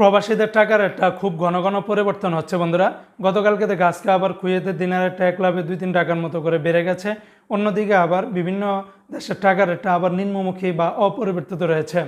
প্রবাসীদের টাকার একটা খুব ঘন ঘন পরিবর্তন হচ্ছে, বন্ধুরা। গতকালকে থেকে আজকে আবার কুয়েতের দিনের একটা এক লাভে দুই তিন টাকার মতো করে বেড়ে গেছে। অন্যদিকে আবার বিভিন্ন দেশের টাকার একটা আবার নিম্নমুখী বা অপরিবর্তিত রয়েছে।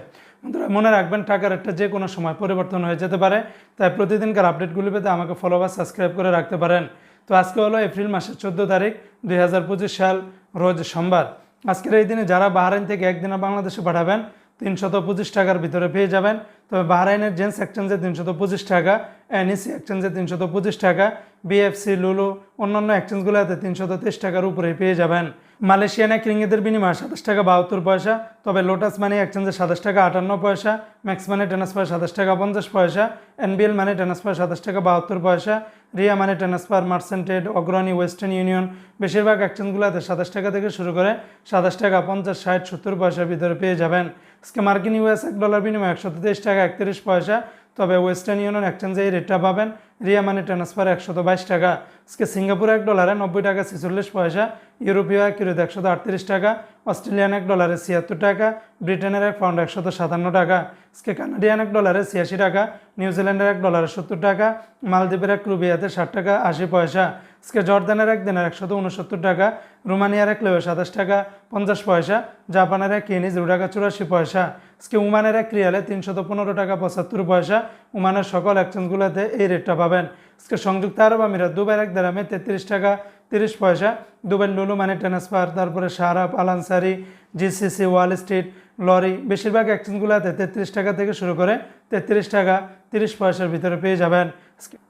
বন্ধুরা, মনে রাখবেন টাকার একটা যে কোনো সময় পরিবর্তন হয়ে যেতে পারে। তাই প্রতিদিনকার আপডেটগুলি পেতে আমাকে ফলো বা সাবস্ক্রাইব করে রাখতে পারেন। তো আজকে হলো এপ্রিল মাসের চোদ্দ তারিখ, দুই হাজার পঁচিশ সাল, রোজ সোমবার। আজকের এই দিনে যারা বাহারাইন থেকে একদিনে বাংলাদেশে পাঠাবেন তিনশত পঁচিশ টাকার ভিতরে পেয়ে যাবেন। তবে বাহরাইনের জেন্টস এক্সচেঞ্জে তিনশত পঁচিশ টাকা এনইসি এক্সচেঞ্জে তিনশত পঁচিশ টাকা বিএফসি লুলু অন্যান্য এক্সচেঞ্জগুলোতে তিনশত তেইশ টাকার উপরে পেয়ে যাবেন। মালয়েশিয়ান এক রিঙ্গিতের বিনিময়ে সাতাশ টাকা বাহাত্তর পয়সা, তবে লোটাস মানি এক্সচেঞ্জে সাতাশ টাকা আটান্ন পয়সা ম্যাক্স মানি ট্রান্সফার সাতাশ টাকা পঞ্চাশ পয়সা এনবিএল মানি ট্রান্সফার সাতাশ টাকা বাহাত্তর পয়সা Ria money transfer Merchantrade Agrani Western Union বেশিরভাগ এক্সচেঞ্জগুলোতে সাতাশ টাকা থেকে শুরু করে সাতাশ টাকা পঞ্চাশ, ষাট, সত্তর পয়সার ভিতরে পেয়ে যাবেন। আজকে মার্কিন ইউএস এক ডলার বিনিময়ে একশো তেইশ টাকা একত্রিশ পয়সা তবে ওয়েস্টার্ন ইউনিয়ন এক্সচেঞ্জে এই রেটটা পাবেন। রিয়া মানি ট্রান্সফার বাইশ টাকা। আজকে সিঙ্গাপুর এক ডলারে নব্বই টাকা ছেচল্লিশ পয়সা। ইউরোপীয় এক ইউরোতে একশত আটত্রিশ টাকা, অস্ট্রেলিয়ান এক ডলারে ছিয়াত্তর টাকা, ব্রিটেনের এক পাউন্ড একশত সাতান্ন টাকা আজকে কানাডিয়ান এক ডলারে ছিয়াশি টাকা নিউজিল্যান্ডের এক ডলারে সত্তর টাকা, মালদ্বীপের এক রুবিয়াতে ষাট টাকা, আশি পয়সা আজকে জর্দানের এক দিনের একশত উনসত্তর টাকা, রোমানিয়ার এক লেবে সাতাশ টাকা, পঞ্চাশ পয়সা, জাপানের এক কিনি জিরো টাকা চুরাশি পয়সা আজকে উমানের এক রিয়ালে তিনশত পনেরো টাকা পঁচাত্তর পয়সা উমানের সকল এক্সচেঞ্জগুলোতে এই রেটটা পাবেন। আজকে সংযুক্ত আরব আমিরাত, দুবাইয়ের এক দারামে তেত্রিশ টাকা, তিরিশ পয়সা দুবাই লুলু মানি ট্রান্সফার তারপরে Sharaf Al Ansari GCC Wall Street Lari, বেশিরভাগ এক্সচেঞ্জগুলোতে তেত্রিশ টাকা থেকে শুরু করে তেত্রিশ টাকা, তিরিশ পয়সার ভিতরে পেয়ে যাবেন।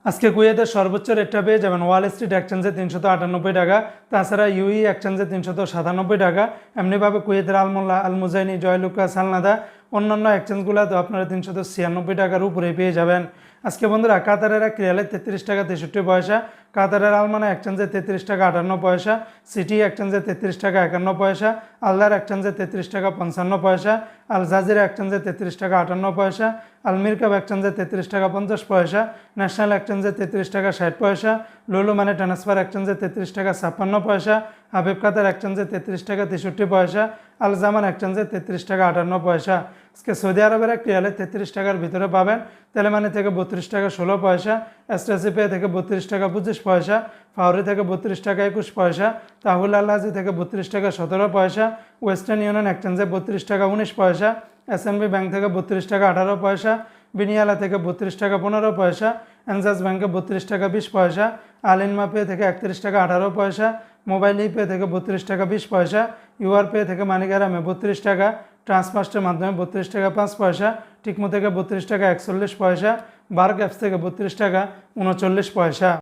আজকে- কুয়েতের সর্বোচ্চ রেটটা পেয়ে যাবেন ওয়াল স্ট্রিট এক্সচেঞ্জে তিনশত আটানব্বই টাকা, তাছাড়া ইউই এক্সচেঞ্জে তিনশত সাতানব্বই টাকা। এমনিভাবে কুয়েতের আলমোল্লা, আলমুজাইনি, জয়লুকা, সালনাদা অন্যান্য এক্সচেঞ্জগুলোতে আপনারা তিনশত ছিয়ানব্বই টাকার উপরে পেয়ে যাবেন আজকে বন্ধুরা কাতারের এক রিয়ালে তেত্রিশ টাকা তেষট্টি পয়সা কাতারের আলমানা এক্সচেঞ্জে তেত্রিশ টাকা আটান্ন পয়সা সিটি এক্সচেঞ্জে তেত্রিশ টাকা একান্ন পয়সা আলদার এক্সচেঞ্জে তেত্রিশ টাকা পঞ্চান্ন পয়সা আল জাজিরা এক্সচেঞ্জে তেত্রিশ টাকা আটান্ন পয়সা আলমির কাপ এক্সচেঞ্জে তেত্রিশ টাকা পঞ্চাশ পয়সা ন্যাশনাল এক্সচেঞ্জে তেত্রিশ টাকা ষাট পয়সা লুলু মানে ট্রান্সফার এক্সচেঞ্জে তেত্রিশ টাকা ছাপ্পান্ন পয়সা হাবিব কাতার এক্সচেঞ্জে তেত্রিশ টাকা তেষট্টি পয়সা আল জামান এক্সচেঞ্জে তেত্রিশ টাকা আটান্ন পয়সা আজকে সৌদি আরবের একটি রিয়ালে তেত্রিশ টাকার ভিতরে পাবেন। তেলেমানি থেকে বত্রিশ টাকা ষোলো পয়সা এসটিসি পে থেকে বত্রিশ টাকা পঁচিশ পয়সা ফাউরি থেকে বত্রিশ টাকা একুশ পয়সা, তাহুল আল্লাজি থেকে বত্রিশ টাকা সতেরো পয়সা, ওয়েস্টার্ন ইউনিয়ন এক্সচেঞ্জে বত্রিশ টাকা উনিশ পয়সা, এসএনবি ব্যাংক থেকে বত্রিশ টাকা আঠারো পয়সা, বিনিয়ালা থেকে বত্রিশ টাকা পনেরো পয়সা এনজাস ব্যাংকে বত্রিশ টাকা বিশ পয়সা আলিনমা পে থেকে একত্রিশ টাকা আঠারো পয়সা, মোবাইল ই পে থেকে বত্রিশ টাকা বিশ পয়সা ইউআর পে থেকে মানিকারামে বত্রিশ টাকা ট্রান্সফার্স্টের মাধ্যমে বত্রিশ টাকা পাঁচ পয়সা টিকমো থেকে বত্রিশ টাকা একচল্লিশ পয়সা, বার্গ অ্যাপস থেকে বত্রিশ টাকা উনচল্লিশ পয়সা।